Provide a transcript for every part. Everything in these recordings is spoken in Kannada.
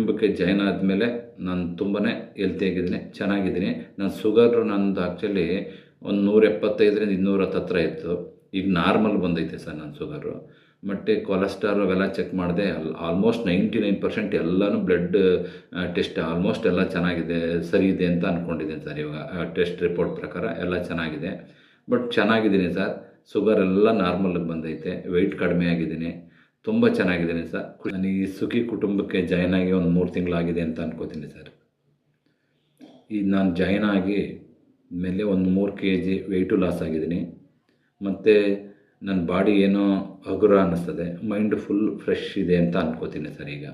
ಕುಟುಂಬಕ್ಕೆ ಜಾಯ್ನ್ ಆದಮೇಲೆ ನಾನು ತುಂಬಾ ಹೆಲ್ತಿಯಾಗಿದ್ದೀನಿ ಚೆನ್ನಾಗಿದ್ದೀನಿ. ನಾನು ಶುಗರು ನಂದು ಆ್ಯಕ್ಚುಲಿ ಒಂದು ನೂರ ಎಪ್ಪತ್ತೈದರಿಂದ ಇನ್ನೂರ ಹತ್ತತ್ರ ಇತ್ತು. ಈಗ ನಾರ್ಮಲ್ ಬಂದೈತೆ ಸರ್ ನನ್ನ ಶುಗರು ಮತ್ತು ಕೊಲೆಸ್ಟ್ರಾಲ್ ಅವೆಲ್ಲ ಚೆಕ್ ಮಾಡಿದೆ ಅಲ್ಲಿ ಆಲ್ಮೋಸ್ಟ್ ನೈಂಟಿ ನೈನ್ ಪರ್ಸೆಂಟ್ ಎಲ್ಲನೂ ಬ್ಲಡ್ ಟೆಸ್ಟ್ ಆಲ್ಮೋಸ್ಟ್ ಎಲ್ಲ ಚೆನ್ನಾಗಿದೆ, ಸರಿ ಇದೆ ಅಂತ ಅಂದ್ಕೊಂಡಿದ್ದೀನಿ ಸರ್ ಇವಾಗ. ಟೆಸ್ಟ್ ರಿಪೋರ್ಟ್ ಪ್ರಕಾರ ಎಲ್ಲ ಚೆನ್ನಾಗಿದೆ. ಬಟ್ ಚೆನ್ನಾಗಿದ್ದೀನಿ ಸರ್. ಶುಗರ್ ಎಲ್ಲ ನಾರ್ಮಲ್ಗೆ ಬಂದೈತೆ. ವೆಯ್ಟ್ ಕಡಿಮೆ ಆಗಿದ್ದೀನಿ. ತುಂಬ ಚೆನ್ನಾಗಿದ್ದೀನಿ ಸರ್. ನಾನು ಈ ಸುಖಿ ಕುಟುಂಬಕ್ಕೆ ಜಾಯ್ನ್ ಆಗಿ ಒಂದು ಮೂರು ತಿಂಗಳಾಗಿದೆ ಅಂತ ಅನ್ಕೋತೀನಿ ಸರ್. ಈಗ ನಾನು ಜಾಯ್ನ್ ಆಗಿ ಮೇಲೆ ಒಂದು ಮೂರು ಕೆ ಜಿ ವೆಯ್ಟು ಲಾಸ್ ಆಗಿದ್ದೀನಿ. ಮತ್ತು ನನ್ನ ಬಾಡಿ ಏನೋ ಹಗುರ ಅನ್ನಿಸ್ತದೆ ಮೈಂಡ್ ಫುಲ್ ಫ್ರೆಶ್ ಇದೆ ಅಂತ ಅನ್ಕೋತೀನಿ ಸರ್ ಈಗ.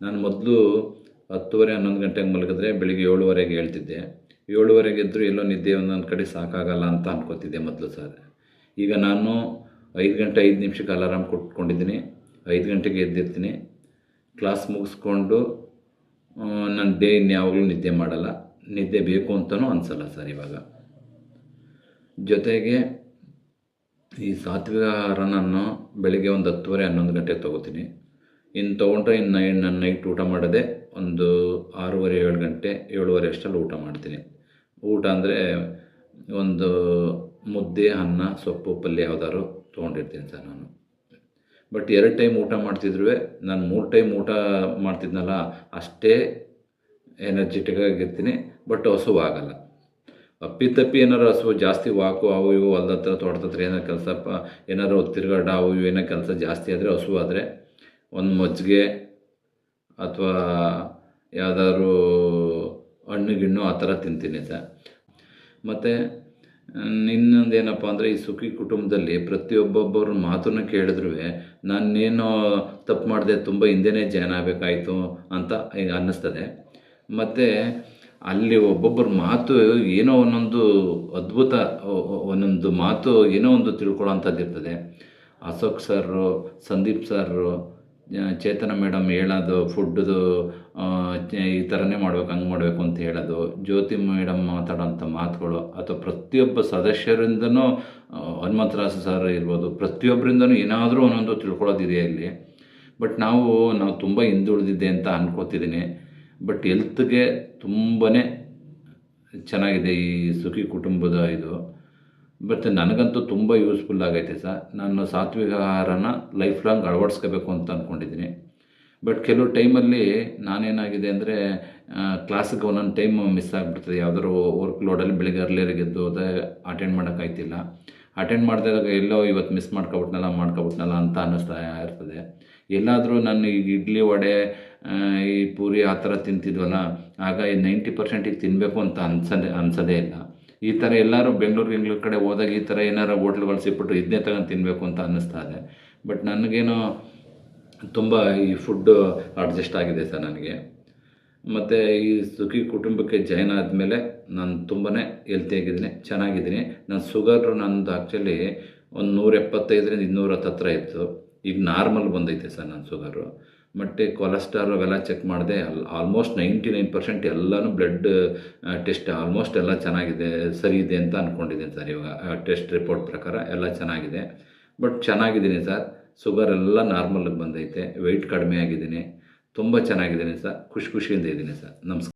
ನಾನು ಮೊದಲು ಹತ್ತುವರೆ ಹನ್ನೊಂದು ಗಂಟೆಗೆ ಮಲಗಿದ್ರೆ ಬೆಳಿಗ್ಗೆ ಏಳುವರೆಗೆ ಹೇಳ್ತಿದ್ದೆ. ಏಳುವರೆಗೆ ಎದ್ದರೂ ಎಲ್ಲೋ ನಿದ್ದೆ ಒಂದೊಂದು ಕಡೆ ಸಾಕಾಗಲ್ಲ ಅಂತ ಅನ್ಕೋತಿದ್ದೆ ಮೊದಲು ಸರ್. ಈಗ ನಾನು ಐದು ಗಂಟೆ ಐದು ನಿಮಿಷಕ್ಕೆ ಅಲಾರಾಮ್ ಕೊಟ್ಕೊಂಡಿದ್ದೀನಿ. ಐದು ಗಂಟೆಗೆ ಎದ್ದಿರ್ತೀನಿ. ಕ್ಲಾಸ್ ಮುಗಿಸ್ಕೊಂಡು ನನ್ನ ಡೇ ಇನ್ಯಾವಾಗಲೂ ನಿದ್ದೆ ಮಾಡಲ್ಲ. ನಿದ್ದೆ ಬೇಕು ಅಂತಲೂ ಅನಿಸಲ್ಲ ಸರ್ ಇವಾಗ. ಜೊತೆಗೆ ಈ ಸಾತ್ವಿಕ ಆಹಾರ ನಾನು ಬೆಳಿಗ್ಗೆ ಒಂದು ಹತ್ತುವರೆ ಹನ್ನೊಂದು ಗಂಟೆಗೆ ತೊಗೋತೀನಿ. ಇನ್ನು ತೊಗೊಂಡ್ರೆ ಇನ್ನು ನೈ ನನ್ನ ನೈಟ್ ಊಟ ಮಾಡದೆ ಒಂದು ಆರೂವರೆ, ಏಳು ಗಂಟೆ, ಏಳುವರೆ ಅಷ್ಟರಲ್ಲಿ ಊಟ ಮಾಡ್ತೀನಿ. ಊಟ ಅಂದರೆ ಒಂದು ಮುದ್ದೆ, ಅನ್ನ, ಸೊಪ್ಪು, ಪಲ್ಯ ಯಾವ್ದಾದ್ರು ತೊಗೊಂಡಿರ್ತೀನಿ ಸರ್ ನಾನು. ಬಟ್ ಎರಡು ಟೈಮ್ ಊಟ ಮಾಡ್ತಿದ್ರು ನಾನು ಮೂರು ಟೈಮ್ ಊಟ ಮಾಡ್ತಿದ್ನಲ್ಲ, ಅಷ್ಟೇ ಎನರ್ಜೆಟಿಕ್ ಆಗಿರ್ತೀನಿ ಬಟ್ ಹಸುವಾಗಲ್ಲ ಅಪ್ಪಿತಪ್ಪಿ ಏನಾರು ಹಸು ಜಾಸ್ತಿ ವಾಕು ಅವು ಇವು ಹೊಲ್ದ ಹತ್ರ ತೋಟದ ಹತ್ರ ಏನಾರು ಕೆಲಸ ಏನಾರು ತಿರುಗಾಡ, ಅವು ಇವು ಏನೋ ಕೆಲಸ ಜಾಸ್ತಿ ಆದರೆ ಹಸು ಆದರೆ, ಒಂದು ಮಜ್ಜಿಗೆ ಅಥವಾ ಯಾವ್ದಾದ್ರು ಹಣ್ಣು ಗಿಣ್ಣು ಆ ಥರ ತಿಂತೀನಿ ಸರ್. ಮತ್ತು ಇನ್ನೊಂದು ಏನಪ್ಪ ಅಂದರೆ ಈ ಸುಖಿ ಕುಟುಂಬದಲ್ಲಿ ಪ್ರತಿಯೊಬ್ಬೊಬ್ಬರ ಮಾತನ್ನು ಕೇಳಿದ್ರು ನಾನೇನೋ ತಪ್ಪು ಮಾಡಿದೆ ತುಂಬ ಹಿಂದೆನೇ ಜಾಯ್ನ್ ಆಗಬೇಕಾಯಿತು ಅಂತ ಈಗ ಅನ್ನಿಸ್ತದೆ. ಮತ್ತು ಅಲ್ಲಿ ಒಬ್ಬೊಬ್ಬರ ಮಾತು ಏನೋ ಒಂದೊಂದು ಅದ್ಭುತ ಒಂದೊಂದು ಮಾತು ಏನೋ ಒಂದು ತಿಳ್ಕೊಳ್ಳೋಂಥದ್ದು ಇರ್ತದೆ Ashok sir, Sandeep sir Chetana madam ಹೇಳೋದು, ಫುಡ್ದು ಈ ಥರನೇ ಮಾಡ್ಬೇಕು, ಹಂಗೆ ಮಾಡಬೇಕು ಅಂತ ಹೇಳೋದು. ಜ್ಯೋತಿ ಮೇಡಮ್ ಮಾತಾಡೋಂಥ ಮಾತುಗಳು, ಅಥವಾ ಪ್ರತಿಯೊಬ್ಬ ಸದಸ್ಯರಿಂದನೂ ಹನುಮಂತರಾಜ ಸರ್ ಇರ್ಬೋದು, ಪ್ರತಿಯೊಬ್ಬರಿಂದನೂ ಏನಾದರೂ ಒಂದೊಂದು ತಿಳ್ಕೊಳ್ಳೋದಿದೆ ಇಲ್ಲಿ. ಬಟ್ ನಾವು ನಾವು ತುಂಬ ಹಿಂದುಳಿದಿದ್ದೆ ಅಂತ ಅನ್ಕೋತಿದ್ದೀನಿ. ಬಟ್ ಹೆಲ್ತ್ಗೆ ತುಂಬಾ ಚೆನ್ನಾಗಿದೆ ಈ ಸುಖಿ ಕುಟುಂಬದ ಇದು. ಬಟ್ ನನಗಂತೂ ತುಂಬ ಯೂಸ್ಫುಲ್ ಆಗೈತೆ ಸರ್. ನಾನು ಸಾತ್ವಿಕ ಆಹಾರನ ಲೈಫ್ ಲಾಂಗ್ ಅಳವಡಿಸ್ಕೋಬೇಕು ಅಂತ ಅಂದ್ಕೊಂಡಿದ್ದೀನಿ ಬಟ್ ಕೆಲವು ಟೈಮಲ್ಲಿ ನಾನೇನಾಗಿದೆ ಅಂದರೆ ಕ್ಲಾಸಿಗೆ ಒಂದೊಂದು ಟೈಮ್ ಮಿಸ್ ಆಗಿಬಿಡ್ತದೆ. ಯಾವ್ದಾದ್ರು ವರ್ಕ್ ಲೋಡಲ್ಲಿ ಬೆಳಿಗ್ಗೆ ಅರ್ಲಿಯರಿಗೆ ಗೆದ್ದು ಅದೇ ಅಟೆಂಡ್ ಮಾಡೋಕ್ಕಾಯ್ತಿಲ್ಲ ಅಟೆಂಡ್ ಮಾಡಿದಾಗ ಎಲ್ಲೋ ಇವತ್ತು ಮಿಸ್ ಮಾಡ್ಕೊಬಿಟ್ನಲ್ಲ ಮಾಡ್ಕೊಬಿಟ್ನಲ್ಲ ಅಂತ ಅನ್ನಿಸ್ತಾ ಇರ್ತದೆ. ಎಲ್ಲಾದರೂ ನಾನು ಈಗ ಇಡ್ಲಿ ವಡೆ ಈ ಪೂರಿ ಆ ಥರ ತಿಂತಿದ್ವಲ್ಲ, ಆಗ ಈ ನೈಂಟಿ ಪರ್ಸೆಂಟಿಗೆ ತಿನ್ನಬೇಕು ಅಂತ ಅನ್ಸದೆ, ಅನ್ಸೋದೇ ಇಲ್ಲ. ಈ ಥರ ಎಲ್ಲರೂ ಬೆಂಗಳೂರು ಬೆಂಗಳೂರು ಕಡೆ ಹೋದಾಗ ಈ ಥರ ಏನಾರು ಹೋಟ್ಲುಗಳು ಸಿಕ್ಬಿಟ್ಟು ಇದನ್ನೇ ತಗೊಂಡು ತಿನ್ನಬೇಕು ಅಂತ ಅನ್ನಿಸ್ತಾ ಇದೆ. ಬಟ್ ನನಗೇನೋ ತುಂಬ ಈ ಫುಡ್ಡು ಅಡ್ಜಸ್ಟ್ ಆಗಿದೆ ಸರ್ ನನಗೆ. ಮತ್ತು ಈ ಸುಖಿ ಕುಟುಂಬಕ್ಕೆ ಜಾಯ್ನ್ ಆದಮೇಲೆ ನಾನು ತುಂಬಾ ಹೆಲ್ತಿಯಾಗಿದ್ದೀನಿ ಚೆನ್ನಾಗಿದ್ದೀನಿ. ನಾನು ಶುಗರು ನಂದು ಆ್ಯಕ್ಚುಲಿ ಒಂದು ನೂರ ಎಪ್ಪತ್ತೈದರಿಂದ ಇನ್ನೂರ ಹತ್ತತ್ರ ಇತ್ತು. ಈಗ ನಾರ್ಮಲ್ ಬಂದೈತೆ ಸರ್ ನನ್ನ ಶುಗರು ಮತ್ತು ಕೊಲೆಸ್ಟ್ರಾಲ್ ಅವೆಲ್ಲ ಚೆಕ್ ಮಾಡಿದೆ ಅಲ್ಲಿ ಆಲ್ಮೋಸ್ಟ್ ನೈಂಟಿ ನೈನ್ ಪರ್ಸೆಂಟ್ ಎಲ್ಲನೂ ಬ್ಲಡ್ ಟೆಸ್ಟ್ ಆಲ್ಮೋಸ್ಟ್ ಎಲ್ಲ ಚೆನ್ನಾಗಿದೆ, ಸರಿ ಇದೆ ಅಂತ ಅಂದ್ಕೊಂಡಿದ್ದೀನಿ ಸರ್ ಇವಾಗ. ಟೆಸ್ಟ್ ರಿಪೋರ್ಟ್ ಪ್ರಕಾರ ಎಲ್ಲ ಚೆನ್ನಾಗಿದೆ. ಬಟ್ ಚೆನ್ನಾಗಿದ್ದೀನಿ ಸರ್. ಶುಗರ್ ಎಲ್ಲ ನಾರ್ಮಲ್ಗೆ ಬಂದೈತೆ. ವೆಯ್ಟ್ ಕಡಿಮೆ ಆಗಿದ್ದೀನಿ. ತುಂಬ ಚೆನ್ನಾಗಿದ್ದೀನಿ ಸರ್. ಖುಷಿ ಖುಷಿಯಿಂದ ಇದ್ದೀನಿ ಸರ್. ನಮಸ್ಕಾರ